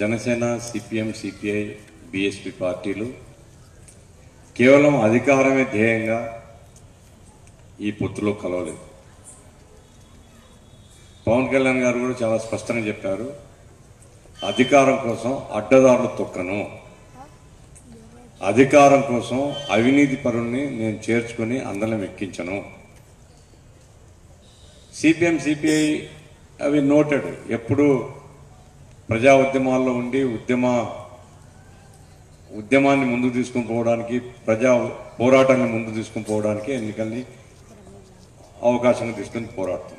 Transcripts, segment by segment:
Janasena CPM CPI BSP పార్టీలు కేవలం అధికారమే ధ్యేయంగా ఈ పొత్తులో కలవలేదు. పవన్ కళ్యాణ్ గారు కూడా చాలా స్పష్టంగా చెప్పారు అధికారం కోసం అడ్డదారులు తొక్కను. అధికారం కోసం అవినీతి పరుల్ని నేను చేర్చుకొని అందరం ఎక్కించను సిపిఎం సిపిఐ అవి నోటెడ్ ఎప్పుడు ప్రజా ఉద్యమాల్లో ఉండి ఉద్యమ ఉద్యమాన్ని ముందుకు తీసుకుని పోవడానికి ప్రజా పోరాటాన్ని ముందుకు తీసుకుని పోవడానికి ఎన్నికల్ని అవకాశంగా తీసుకొని పోరాడుతుంది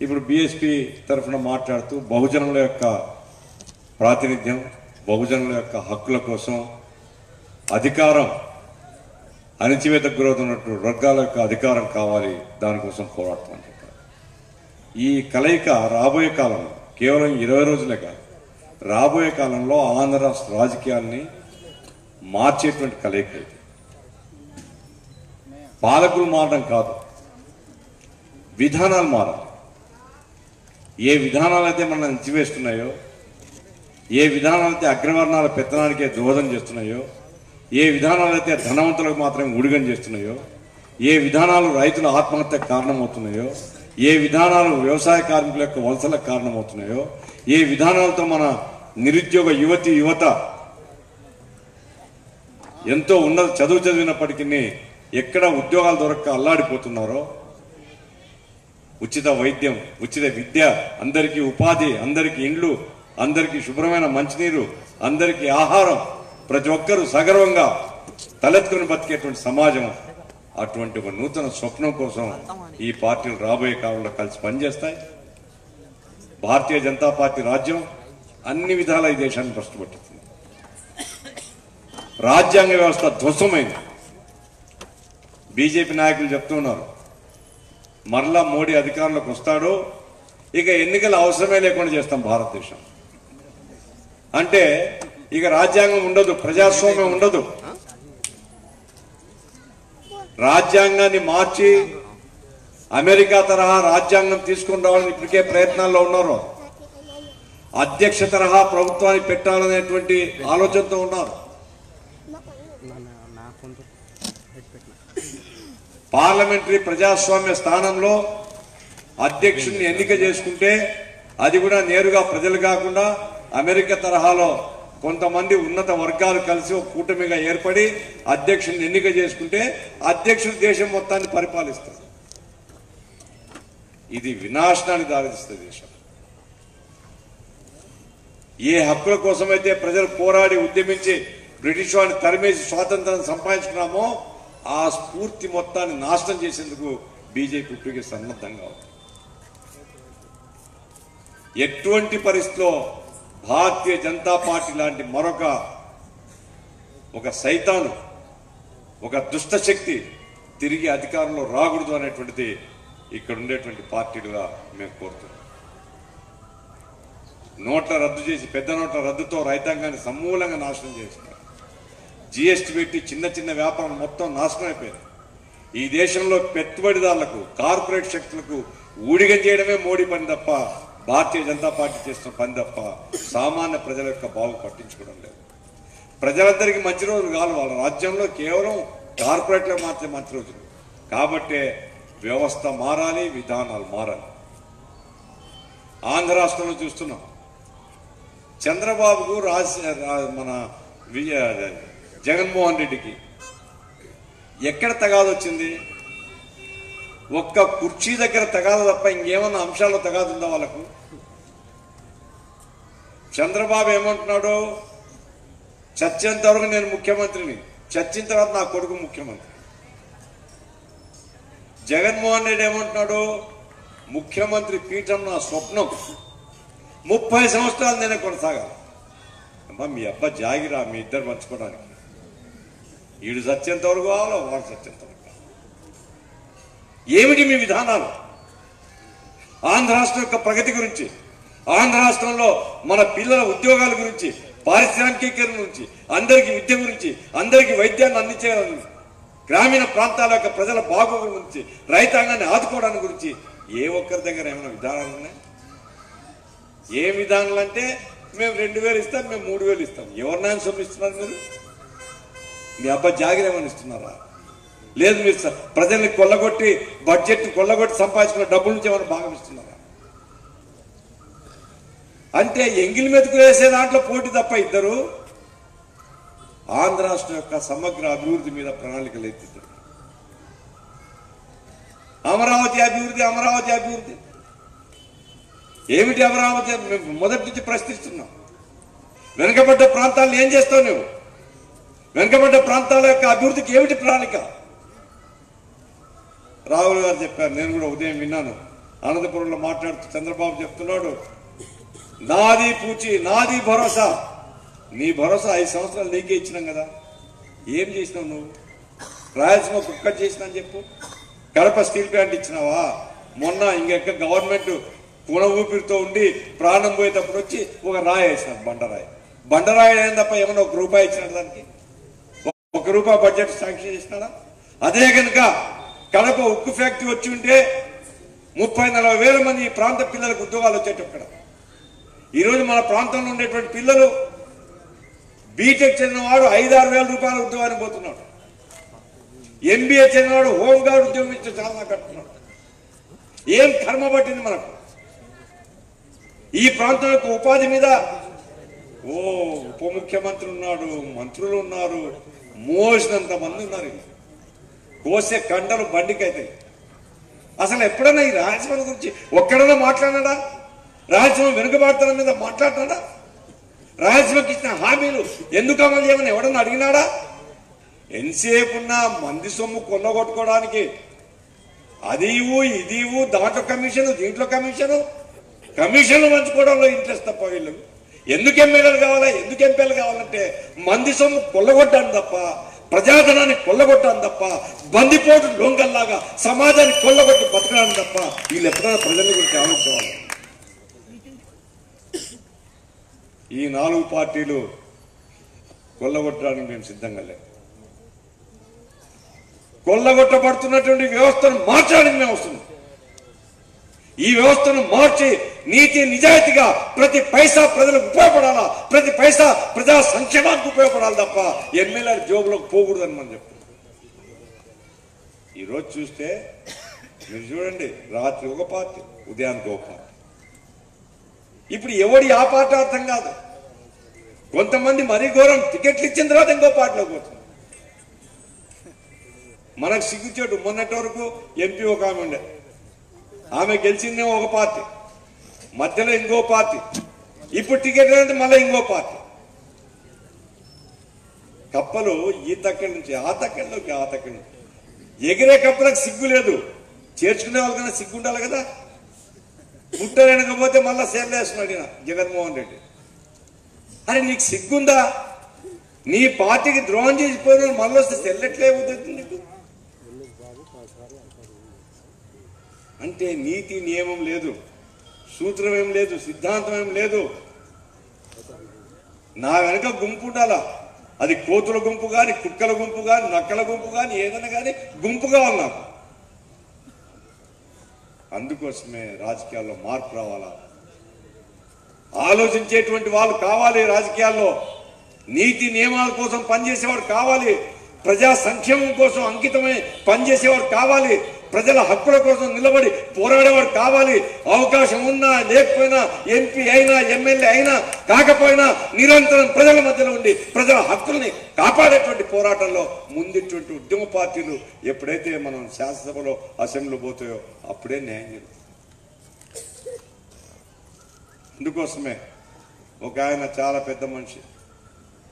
ఇప్పుడు బీఎస్పీ తరఫున మాట్లాడుతూ బహుజనుల యొక్క ప్రాతినిధ్యం బహుజనుల యొక్క హక్కుల కోసం అధికారం అణిచివేతకు గురవుతున్నట్టు వర్గాల యొక్క అధికారం కావాలి దానికోసం పోరాడుతామని చెప్పారు. ఈ కలయిక రాబోయే కాలంలో కేవలం ఇరవై రోజులే కాదు. రాబోయే కాలంలో ఆంధ్ర రాష్ట్ర రాజకీయాల్ని మార్చేటువంటి కలయిక ఇది. పాలకులు మారడం కాదు విధానాలు మారాలి. ఏ విధానాలు అయితే మనం అంచివేస్తున్నాయో ఏ విధానాలు అయితే అగ్రవర్ణాల పెత్తనానికే దోహదం చేస్తున్నాయో ఏ విధానాలు అయితే ధనవంతులకు మాత్రమే ఉడిగం చేస్తున్నాయో ఏ విధానాలు రైతుల ఆత్మహత్యకు కారణమవుతున్నాయో ఏ విధానాలు వ్యవసాయ కార్మికుల యొక్క వలసలకు కారణమవుతున్నాయో ఏ విధానాలతో మన నిరుద్యోగ యువతి యువత ఎంతో ఉన్నత చదువు చదివినప్పటికీ ఎక్కడ ఉద్యోగాలు దొరక్క అల్లాడిపోతున్నారో ఉచిత వైద్యం ఉచిత విద్య అందరికీ ఉపాధి అందరికీ ఇండ్లు అందరికీ శుభ్రమైన మంచినీరు అందరికీ ఆహారం ప్రతి ఒక్కరూ సగర్వంగా తలెత్తుకుని బతికేటువంటి సమాజం అటువంటి ఒక నూతన స్వప్నం కోసం ఈ పార్టీలు రాబోయే కాలంలో కలిసి పనిచేస్తాయి. భారతీయ జనతా పార్టీ రాజ్యం అన్ని విధాల ఈ దేశాన్ని కష్టపడుతుంది రాజ్యాంగ వ్యవస్థ ధ్వంసమైంది. బీజేపీ నాయకులు చెప్తున్నారు మరలా మోడీ అధికారంలోకి వస్తాడు ఇక ఎన్నికల అవసరమే లేకుండా చేస్తాం భారతదేశం. అంటే ఇక రాజ్యాంగం ఉండదు ప్రజాస్వామ్యం ఉండదు. రాజ్యాంగాన్ని మార్చి అమెరికా తరహా రాజ్యాంగం తీసుకుని రావాలని ఇప్పటికే ప్రయత్నాల్లో ఉన్నారు అధ్యక్ష తరహా ప్రభుత్వాన్ని పెట్టాలనేటువంటి ఆలోచనతో ఉన్నారు. పార్లమెంటరీ ప్రజాస్వామ్య స్థానంలో అధ్యక్షుడిని ఎన్నిక చేసుకుంటే అది కూడా నేరుగా ప్రజలు కాకుండా అమెరికా తరహాలో కొంతమంది ఉన్నత వర్గాలు కలిసి ఒక కూటమిగా ఏర్పడి అధ్యక్షుడిని ఎన్నిక చేసుకుంటే అధ్యక్షుడు దేశం మొత్తాన్ని పరిపాలిస్తారు ఇది వినాశనానికి దారితీస్తుంది దేశం. ఏ హక్కుల కోసమైతే ప్రజలు పోరాడి ఉద్యమించి బ్రిటిష్ వాడిని తరిమేసి స్వాతంత్రం సంపాదించుకున్నామో ఆ స్ఫూర్తి మొత్తాన్ని నాశనం చేసేందుకు బీజేపీ ఇప్పటికే సన్నద్ధంగా ఉంది. ఎటువంటి పరిస్థితిలో భారతీయ జనతా పార్టీ లాంటి మరొక ఒక సైతాను ఒక దుష్టశక్తి తిరిగి అధికారంలో రాకూడదు అనేటువంటిది ఇక్కడ ఉండేటువంటి పార్టీలుగా మేము కోరుతున్నాం. నోట్ల రద్దు చేసి పెద్ద నోట్ల రద్దుతో రైతాంగాన్ని సమూలంగా నాశనం చేస్తున్నారు. జిఎస్టీ పెట్టి చిన్న చిన్న వ్యాపారం మొత్తం నాశనం అయిపోయింది ఈ దేశంలో పెట్టుబడిదారులకు కార్పొరేట్ శక్తులకు ఊడిగం చేయడమే మోడీ పని తప్ప భారతీయ జనతా పార్టీ చేస్తున్న పని తప్ప సామాన్య ప్రజల యొక్క బాగు పట్టించుకోవడం లేదు. ప్రజలందరికీ మంచి రోజులు కాదు వాళ్ళ రాజ్యంలో కేవలం కార్పొరేట్లకు మాత్రమే మంచి రోజులు. కాబట్టే వ్యవస్థ మారాలి విధానాలు మారాలి. ఆంధ్ర రాష్ట్రంలో చూస్తున్నాం. చంద్రబాబుకు రాజ మన విజయ జగన్మోహన్ రెడ్డికి ఎక్కడ తగాదొచ్చింది? ఒక్క కుర్చీ దగ్గర తగాదు తప్ప ఇంకేమన్నా అంశాల్లో తగాదుందా వాళ్ళకు? చంద్రబాబు ఏమంటున్నాడు? చచ్చేంతవరకు నేను ముఖ్యమంత్రిని. చచ్చిన తర్వాత నా కొడుకు ముఖ్యమంత్రి. జగన్మోహన్ రెడ్డి ఏమంటున్నాడు? ముఖ్యమంత్రి పీఠం నా స్వప్నం. ముప్పై సంవత్సరాలు నేనే కొనసాగాలి. అమ్మా మీ అబ్బా జాగిరా మీ ఇద్దరు మర్చిపోవడానికి. వీడు సత్యంతవరకు కావాలో? వాడు సత్యంత ఏమిటి మీ విధానాలు? ఆంధ్ర రాష్ట్రం యొక్క ప్రగతి గురించి ఆంధ్ర రాష్ట్రంలో మన పిల్లల ఉద్యోగాల గురించి పారిశ్రామికీకరణ గురించి అందరికీ విద్య గురించి అందరికీ వైద్యాన్ని అందించడం గ్రామీణ ప్రాంతాల యొక్క ప్రజల బాగోగుల గురించి రైతాంగాన్ని ఆదుకోవడానికి గురించి ఏ ఒక్కరి దగ్గర ఏమైనా విధానాలు ఉన్నాయి? ఏ విధానాలు అంటే మేము రెండు వేలు ఇస్తాం మేము మూడు వేలు ఇస్తాం. ఎవరినైనా సొమ్ము మీరు? మీ అబ్బాయి జాగ్రత్త ఏమని ఇస్తున్నారా? లేదు మీరు ప్రజల్ని కొల్లగొట్టి బడ్జెట్ని కొల్లగొట్టి సంపాదించుకున్న డబ్బుల నుంచి ఏమైనా భాగం ఇస్తున్నారా? అంటే ఎంగిలి మెతుకు వేసే దాంట్లో పోటీ తప్ప ఇద్దరు ఆంధ్ర రాష్ట్రం యొక్క సమగ్ర అభివృద్ధి మీద ప్రణాళికలు ఎత్తిద్దరు. అమరావతి అభివృద్ధి అమరావతి అభివృద్ధి. ఏమిటి అమరావతి? మేము మొదటి నుంచి ప్రశ్నిస్తున్నాం. వెనుకబడ్డ ప్రాంతాలను ఏం చేస్తావు నువ్వు? వెనుకబడ్డ ప్రాంతాల యొక్క అభివృద్ధికి ఏమిటి ప్రణాళిక? రాహుల్ గారు చెప్పారు నేను కూడా ఉదయం విన్నాను. అనంతపురంలో మాట్లాడుతూ చంద్రబాబు చెప్తున్నాడు నాది పూచి నాది భరోసా. నీ భరోసా ఐదు సంవత్సరాలు నీకే ఇచ్చినాం కదా. ఏం చేసినావు నువ్వు? రాయలసీమ కుక్క చేసినా అని చెప్పు. కడప స్టీల్ ప్లాంట్ ఇచ్చినావా? మొన్న ఇంకెక్క గవర్నమెంట్ కుణ ఊపిరితో ఉండి ప్రాణం పోయేటప్పుడు వచ్చి ఒక రాయి వేసినారు బండరాయి. బండరాయి అయిన తప్ప ఏమన్నా ఒక రూపాయి ఇచ్చినాడు దానికి? ఒక రూపాయి బడ్జెట్ శాంక్షన్ చేసినాడా? అదే కనుక కడప ఉక్కు ఫ్యాక్టరీ వచ్చి ఉంటే ముప్పై నలభై వేల మంది ఈ ప్రాంత పిల్లలకు ఉద్యోగాలు వచ్చేటప్పుడు ఈరోజు మన ప్రాంతంలో ఉండేటువంటి పిల్లలు బీటెక్ చెందినవాడు ఐదారు వేల రూపాయల ఉద్యోగానికి పోతున్నాడు. ఎంబీఏ చెందినవాడు హోంగార్డ్ ఉద్యోగం ఇచ్చి చాలా కట్టున్నాడు ఏం కర్మ పట్టింది మనకు? ఈ ప్రాంతం యొక్క ఉపాధి మీద ఓ ఉప ముఖ్యమంత్రి ఉన్నాడు మంత్రులు ఉన్నారు మోసినంత మంది ఉన్నారు కోసే కండలు బండికైతాయి అసలు ఎప్పుడైనా ఈ రాయలసీమ గురించి ఒక్కడైనా మాట్లాడినాడా? రాయలసీమ వెనుకబాటుతనం మీద మాట్లాడినాడా? రాయలసీమకి ఇచ్చిన హామీలు ఎందుకు అమలు చేయమని ఎవడన్నా అడిగినాడా? ఎంతసేపు ఉన్న మంది సొమ్ము కొల్లగొట్టుకోవడానికి అది ఇవ్వు, ఇది ఇవ్వు, దాంట్లో కమిషన్ దీంట్లో కమిషన్. కమిషన్లు పంచుకోవడంలో ఇంట్రెస్ట్ తప్ప వీళ్ళు ఎందుకు ఎమ్మెల్యేలు కావాలా ఎందుకు ఎంపీలు కావాలంటే మంది సొమ్ము కొల్లగొట్టాను తప్ప ప్రజాధనాన్ని కొల్లగొట్టాను తప్ప బందిపోటు లొంగల్లాగా సమాజాన్ని కొల్లగొట్టి బతకడాను తప్ప వీళ్ళు ఎప్పుడైనా ప్రజల గురించి ఆలోచించేవాళ్ళు ఈ నాలుగు పార్టీలు కొల్లగొట్టడానికి మేము సిద్ధంగా లేము కొల్లగొట్టబడుతున్నటువంటి వ్యవస్థను మార్చడానికి మేము వస్తున్నాం. ఈ వ్యవస్థను మార్చి నీతి నిజాయితీగా ప్రతి పైసా ప్రజలకు ఉపయోగపడాలా? ప్రతి పైసా ప్రజా సంక్షేమానికి ఉపయోగపడాలి తప్ప ఎమ్మెల్యే జోబులోకి పోకూడదని మనం చెప్తున్నాం. ఈరోజు చూస్తే మీరు చూడండి రాత్రి ఒక పార్టీ ఉదయానికి ఒక పార్టీ. ఇప్పుడు ఎవడి ఆ పార్టీ అర్థం కాదు. కొంతమంది మరీ ఘోరం టికెట్లు ఇచ్చిన తర్వాత ఇంకో పార్టీలోకి పోతుంది మనకు సిగ్గుచేటు మొన్నటి వరకు ఎంపీ ఒక ఆమె ఉండే. ఆమె గెలిచిందేమో ఒక పార్టీ మధ్యలో ఇంకో పార్టీ ఇప్పుడు టికెట్ అంటే మళ్ళీ ఇంకో పార్టీ. కప్పలు ఈ తక్కడి నుంచి ఆ తక్కడిలోకి ఆ తక్కడి నుంచి. ఎగిరే కప్పలకు సిగ్గు లేదు. చేర్చుకునే వాళ్ళకన్నా సిగ్గు ఉండాలి కదా. పుట్టలేనకపోతే మళ్ళా సేర్లు వేస్తున్నాడు ఈయన జగన్మోహన్ రెడ్డి. అరే నీకు సిగ్గుందా? నీ పార్టీకి ద్రోహం చేసిపోయిన మళ్ళీ వస్తే సెల్లెట్లే అవుతుంది నీకు. అంటే నీతి నియమం లేదు సూత్రం ఏం లేదు సిద్ధాంతం ఏం లేదు. నా వెనక గుంపు ఉండాలా? అది కోతుల గుంపు కానీ కుక్కల గుంపు కానీ నక్కల గుంపు కానీ ఏదైనా కానీ గుంపుగా ఉన్నాం. అందుకోసమే రాజకీయాల్లో మార్పు రావాలా? ఆలోచించేటువంటి వాళ్ళు కావాలి రాజకీయాల్లో. నీతి నియమాల కోసం పనిచేసేవాడు కావాలి. ప్రజా సంక్షేమం కోసం అంకితమై పనిచేసేవాడు కావాలి. ప్రజల హక్కుల కోసం నిలబడి పోరాడేవాడు కావాలి. అవకాశం ఉన్నా లేకపోయినా ఎంపీ అయినా ఎమ్మెల్యే అయినా కాకపోయినా నిరంతరం ప్రజల మధ్యలో ఉండి ప్రజల హక్కుల్ని కాపాడేటువంటి పోరాటంలో ముందుటువంటి ఉద్యమ పార్టీలు ఎప్పుడైతే మనం శాసనసభలో అసెంబ్లీ పోతాయో అప్పుడే న్యాయం జరుగుతుంది. అందుకోసమే ఒక ఆయన చాలా పెద్ద మనిషి.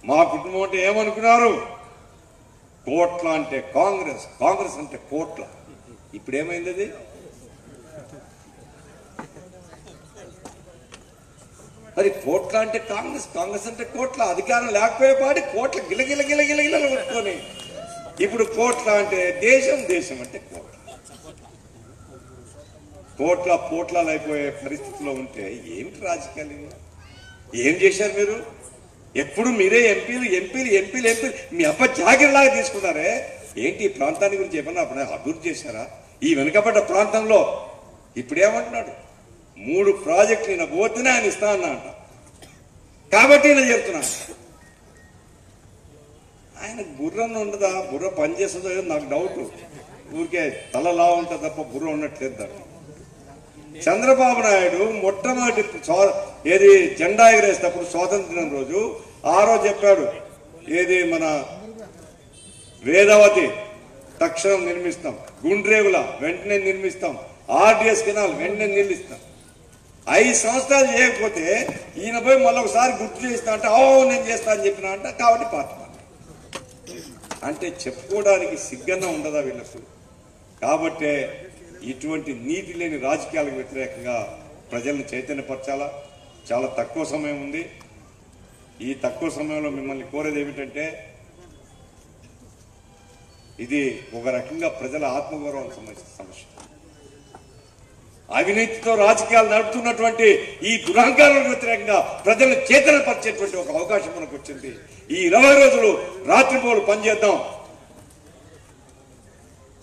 మా కుటుంబం అంటే ఏమనుకున్నారు? కోట్ల అంటే కాంగ్రెస్ కాంగ్రెస్ అంటే కోట్ల. ఇప్పుడేమైంది అది మరి కోట్ల అంటే కాంగ్రెస్ కాంగ్రెస్ అంటే కోట్ల అధికారం లేకపోయే పాటి కోట్ల గిలగిల గిలగిల గిల కొట్టుకొని. ఇప్పుడు కోట్ల అంటే దేశం దేశం అంటే కోట్ల. కోట్ల పోట్లాలు అయిపోయే పరిస్థితిలో ఉంటే ఏమిటి రాజకీయాలు ఏం చేశారు మీరు? ఎప్పుడు మీరే ఎంపీలు ఎంపీలు ఎంపీలు ఎంపీలు. మీ అబ్బ జాగిరలాగా తీసుకున్నారే. ఏంటి ఈ ప్రాంతాన్ని గురించి ఏమన్నా అప్పుడు అభివృద్ధి చేశారా? ఈ వెనుకబడ్డ ప్రాంతంలో ఇప్పుడేమంటున్నాడు? మూడు ప్రాజెక్టులు ఈయన పోతేనే ఆయన ఇస్తా అన్నా అంట. కాబట్టి నేను చెప్తున్నాను ఆయన బుర్రను ఉండదా? బుర్ర పనిచేస్తుందో నాకు డౌట్ ఊరికే తలలా ఉంటుంది తప్ప బుర్ర ఉన్నట్లేదు దాన్ని చంద్రబాబు నాయుడు మొట్టమొదటి ఏది జెండా ఎగరేసేటప్పుడు స్వాతంత్ర దినం రోజు ఆ రోజు చెప్పాడు. ఏది మన వేదవతి తక్షణం నిర్మిస్తాం. గుండ్రేవుల వెంటనే నిర్మిస్తాం. ఆర్డిఎస్ కెనాల్ వెంటనే నిర్మిస్తాం. ఐదు సంవత్సరాలు చేయకపోతే ఈయన పోయి మళ్ళొకసారి గుర్తు చేస్తా అంటే ఓ నేను చేస్తా అని చెప్పిన అంటే కాబట్టి పార్టీ అంటే చెప్పుకోవడానికి సిగ్గన్న ఉండదా వీళ్ళకు? కాబట్టే ఇటువంటి నీతి లేని రాజకీయాలకు వ్యతిరేకంగా ప్రజలను చైతన్యపరచాలా? చాలా తక్కువ సమయం ఉంది. ఈ తక్కువ సమయంలో మిమ్మల్ని కోరేది ఏమిటంటే ఇది ఒక రకంగా ప్రజల ఆత్మగౌరవం సంబంధించిన సమస్య. అవినీతితో రాజకీయాలు నడుపుతున్నటువంటి ఈ దురహంకారాలకు వ్యతిరేకంగా ప్రజలను చేతనపరిచేటువంటి ఒక అవకాశం మనకు వచ్చింది. ఈ ఇరవై రోజులు రాత్రిపోలు పనిచేద్దాం.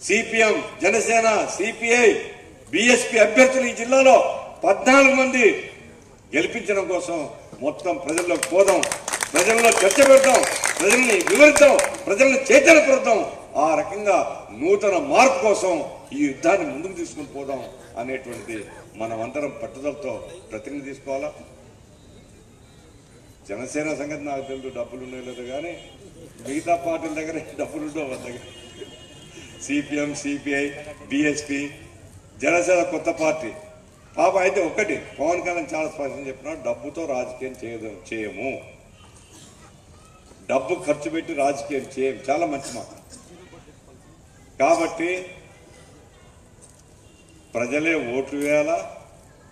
సిపిఎం జనసేన సిపిఐ బిఎస్పి అభ్యర్థులు ఈ జిల్లాలో పద్నాలుగు మంది గెలిపించడం కోసం మొత్తం ప్రజల్లోకి పోదాం ప్రజల్లో చర్చ పెడతాం ప్రజల్ని వివరిద్దాం. ప్రజల్ని చైతన్యపరుద్దాం ఆ రకంగా నూతన మార్పు కోసం ఈ యుద్ధాన్ని ముందుకు తీసుకుని పోదాం అనేటువంటిది మనం అందరం పట్టుదలతో ప్రతిజ్ఞ తీసుకోవాలా? జనసేన సంగతి నాకు తెలుసు డబ్బులు ఉన్నాయో లేదు కానీ మిగతా పార్టీల దగ్గర డబ్బులు ఉండవు దగ్గర. సిపిఎం సిపిఐ బిఎస్పి జనసేన కొత్త పార్టీ. పాప అయితే ఒకటి పవన్ కళ్యాణ్ చాలా స్పష్టం చెప్పినాడు డబ్బుతో రాజకీయం చేయదు చేయము. డబ్బు ఖర్చు పెట్టి రాజకీయం చేయం చాలా మంచి మాట. కాబట్టి ప్రజలే ఓట్లు వేయాలా?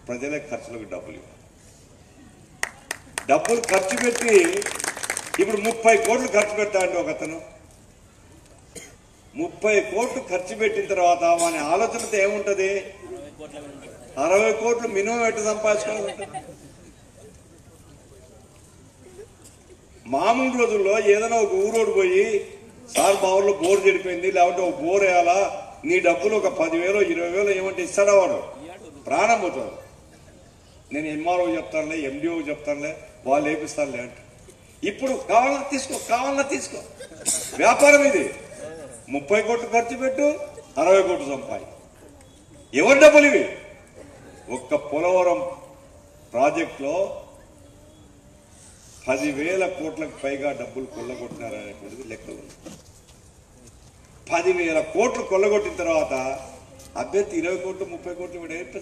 ప్రజలే ఖర్చులకు డబ్బులు ఇవ్వాలి. డబ్బులు ఖర్చు పెట్టి ఇప్పుడు ముప్పై కోట్లు ఖర్చు పెట్టాడు ఒక అతను. ముప్పై కోట్లు ఖర్చు పెట్టిన తర్వాత మన ఆలోచనతో ఏముంటది? అరవై కోట్లు మినిమం ఎట్టు సంపాదించుకోవాలి? మామూలు రోజుల్లో ఏదైనా ఒక ఊరోడు పోయి సార్ మా ఊర్లో బోర్ చెడిపోయింది లేకుంటే ఒక బోర్ వేయాలా? నీ డబ్బులు ఒక పదివేలు ఇరవై వేలు ఏమంటే ఇస్తాడా వాడు? ప్రాణం పోతాడు నేను ఎంఆర్ఓ చెప్తానులే ఎండిఓ చెప్తానులే వాళ్ళు వేపిస్తానులే అంటే. ఇప్పుడు కావాలన్నా తీసుకో కావాలన్నా తీసుకో. వ్యాపారం ఇది. ముప్పై కోట్లు ఖర్చు పెట్టు అరవై కోట్లు సంపాది ఎవరి డబ్బులు ఇవి? ఒక్క పోలవరం ప్రాజెక్టులో పదివేల కోట్లకు పైగా డబ్బులు కొల్లగొట్టినారనేటువంటిది లెక్కలు పదివేల కోట్లు కొల్లగొట్టిన తర్వాత అభ్యర్థి ఇరవై కోట్లు ముప్పై కోట్లు ఇవ్వడం ఏంటి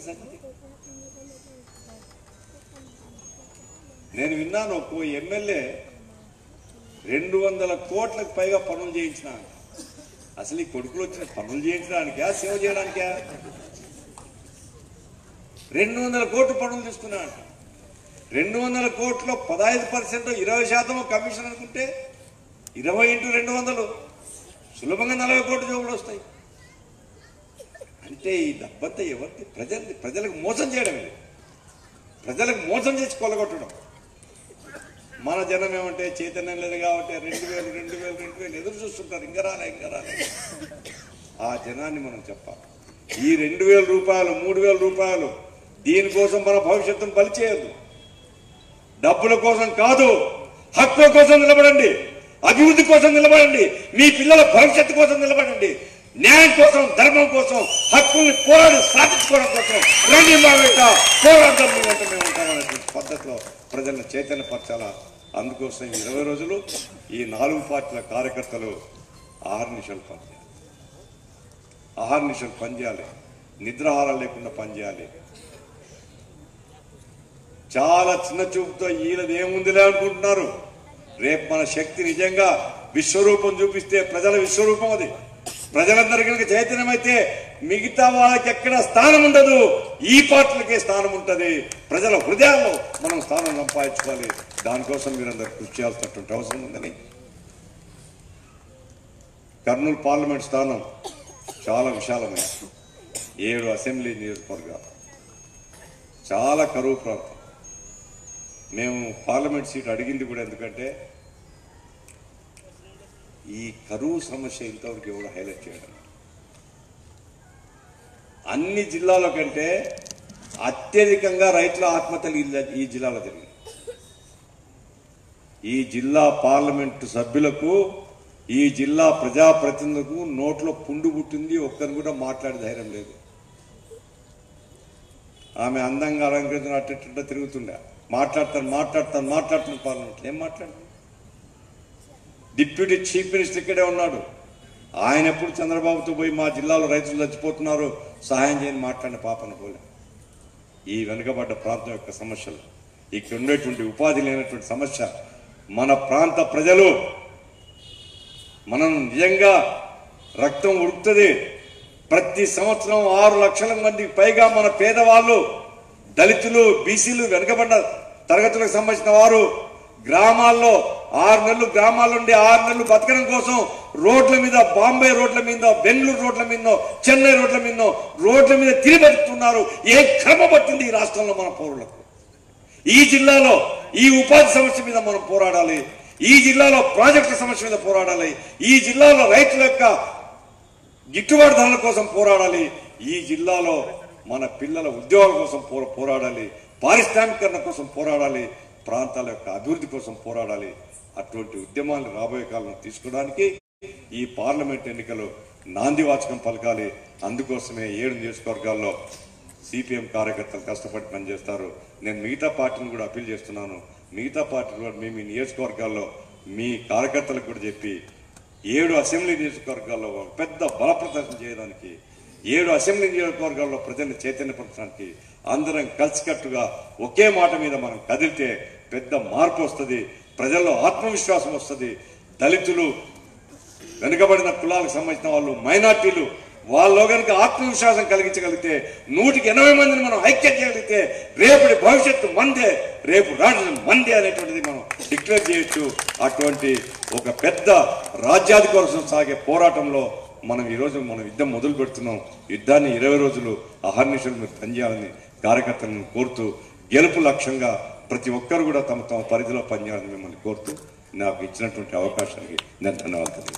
నేను విన్నాను ఒక ఎమ్మెల్యే రెండు వందల కోట్లకు పైగా పనులు చేయించిన అసలు ఈ కొడుకులు వచ్చిన పనులు చేయించడానికా సేవ చేయడానికా? రెండు వందల కోట్లు పనులు తీసుకున్నాడు. రెండు వందల కోట్లో పదహైదు పర్సెంట్ ఇరవై శాతం కమిషన్ అనుకుంటే ఇరవై ఇంటూ రెండు వందలు. సులభంగా నలభై కోట్ల జోబులు వస్తాయి. అంటే ఈ దెబ్బత ఎవరిది? ప్రజల్ని ప్రజలకు మోసం చేయడం ఇది. ప్రజలకు మోసం చేసి కొలగొట్టడం మన జనం ఏమంటే చైతన్యం లేదు కాబట్టి రెండు వేలు రెండు వేలు రెండు వేలు ఎదురు చూస్తుంటారు. ఇంకా రాలే ఇంకా రాలే. ఆ జనాన్ని మనం చెప్పాలి. ఈ రెండు వేల రూపాయలు మూడు వేల రూపాయలు దీనికోసం మన భవిష్యత్తును బలి చేయొద్దు డబ్బుల కోసం కాదు హక్కుల కోసం నిలబడండి అభివృద్ధి కోసం నిలబడండి మీ పిల్లల భవిష్యత్తు కోసం నిలబడండి న్యాయం కోసం ధర్మం కోసం హక్కుల్ని పోరాడి సాధించుకోవడం కోసం. రండి మా వెంట పోరాటం మీ మేము ఉంటామనేటువంటి పద్ధతిలో ప్రజలను చైతన్యపరచాలా? అందుకోసం ఇరవై రోజులు ఈ నాలుగు పార్టీల కార్యకర్తలు ఆహార నిషాలు పనిచేయాలి. ఆహార నిషాలు పనిచేయాలి. నిద్రాహారాలు లేకుండా పనిచేయాలి. చాలా చిన్న చూపుతో ఈయనది ఏముందిలే అనుకుంటున్నారు? రేపు మన శక్తి నిజంగా విశ్వరూపం చూపిస్తే ప్రజల విశ్వరూపం అది. ప్రజలందరికీ కనుక చైతన్యమైతే మిగతా వాళ్ళకి ఎక్కడ స్థానం ఉండదు. ఈ పాటలకే స్థానం ఉంటుంది. ప్రజల హృదయాల్లో మనం స్థానం సంపాదించుకోవాలి. దానికోసం మీరందరూ కృషి చేయాల్సినటువంటి అవసరం ఉందని. కర్నూలు పార్లమెంట్ స్థానం చాలా విశాలమైన ఏడు అసెంబ్లీ నియోజకవర్గాలు. చాలా కరువు ప్రాంతం. మేము పార్లమెంట్ సీట్ అడిగింది కూడా ఎందుకంటే ఈ కరువు సమస్య ఇంతవరకు ఎవరు హైలైట్ చేయడం. అన్ని జిల్లాల కంటే అత్యధికంగా రైతుల ఆత్మహత్యలు ఈ జిల్లాలో జరిగింది ఈ జిల్లా పార్లమెంటు సభ్యులకు ఈ జిల్లా ప్రజాప్రతినిధులకు నోట్లో పుండు పుట్టింది ఒక్కరిని కూడా మాట్లాడే ధైర్యం లేదు. ఆమె అందంగా అలంకరించిన అట్ట తిరుగుతుండే. మాట్లాడతాను మాట్లాడతాను మాట్లాడుతున్న పార్లమెంట్ ఏం మాట్లాడు డిప్యూటీ చీఫ్ మినిస్టర్ ఇక్కడే ఉన్నాడు. ఆయన ఎప్పుడు చంద్రబాబుతో పోయి మా జిల్లాలో రైతులు చచ్చిపోతున్నారు సహాయం చేయని మాట్లాడిన పాపన పోలే. ఈ వెనుకబడ్డ ప్రాంతం యొక్క సమస్యలు ఇక్కడ ఉండేటువంటి ఉపాధి లేనటువంటి సమస్య మన ప్రాంత ప్రజలు మనం నిజంగా రక్తం ఉడుకుతుంది. ప్రతి సంవత్సరం ఆరు లక్షల మందికి పైగా మన పేదవాళ్ళు దళితులు బీసీలు వెనుకబడ్డ తరగతులకు సంబంధించిన వారు గ్రామాల్లో ఆరు నెలలు గ్రామాల్లో ఉండి ఆరు నెలలు బతకడం కోసం రోడ్ల మీద బాంబే రోడ్ల మీద బెంగళూరు రోడ్ల మీద చెన్నై రోడ్ల మీద రోడ్ల మీద తిరిగి ఏ క్రమ పట్టింది ఈ రాష్ట్రంలో మన పౌరులకు? ఈ జిల్లాలో ఈ ఉపాధి సమస్య మీద మనం పోరాడాలి. ఈ జిల్లాలో ప్రాజెక్టుల సమస్య మీద పోరాడాలి. ఈ జిల్లాలో రైతుల యొక్క గిట్టుబాటు ధరల కోసం పోరాడాలి. ఈ జిల్లాలో మన పిల్లల ఉద్యోగాల కోసం పో- పోరాడాలి పారిశ్రామికరణ కోసం పోరాడాలి ప్రాంతాల యొక్క అభివృద్ధి కోసం పోరాడాలి. అటువంటి ఉద్యమాలు రాబోయే కాలంలో తీసుకోవడానికి ఈ పార్లమెంట్ ఎన్నికలు నాందివాచకం పలకాలి. అందుకోసమే ఏడు నియోజకవర్గాల్లో సిపిఎం కార్యకర్తలు కష్టపడి పనిచేస్తారు. నేను మిగతా పార్టీని కూడా అప్పీల్ చేస్తున్నాను. మిగతా పార్టీలు కూడా మీ మీ నియోజకవర్గాల్లో మీ కార్యకర్తలకు కూడా చెప్పి ఏడు అసెంబ్లీ నియోజకవర్గాల్లో ఒక పెద్ద బల ప్రదర్శన చేయడానికి ఏడు అసెంబ్లీ నియోజకవర్గాల్లో ప్రజల్ని చైతన్యపరచడానికి అందరం కలిసికట్టుగా ఒకే మాట మీద మనం కదిలితే పెద్ద మార్పు వస్తుంది ప్రజల్లో ఆత్మవిశ్వాసం వస్తుంది. దళితులు వెనుకబడిన కులాలకు సంబంధించిన వాళ్ళు మైనార్టీలు వాళ్ళలో కనుక ఆత్మవిశ్వాసం కలిగించగలిగితే నూటికి ఎనభై మందిని మనం ఐక్యం చేయగలిగితే రేపటి భవిష్యత్తు మందే రేపు రాజు మందే అనేటువంటిది మనం డిక్లేర్ చేయొచ్చు. అటువంటి ఒక పెద్ద రాజ్యాధి కోసం సాగే పోరాటంలో మనం ఈరోజు మనం యుద్ధం మొదలు పెడుతున్నాం. యుద్ధాన్ని ఇరవై రోజులు అహర్నిశలు మీరు పనిచేయాలని కార్యకర్తలను కోరుతూ గెలుపు లక్ష్యంగా ప్రతి ఒక్కరు కూడా తమ తమ పరిధిలో పనిచేయాలని మిమ్మల్ని కోరుతూ నాకు ఇచ్చినటువంటి అవకాశానికి నేను ధన్యవాదాలు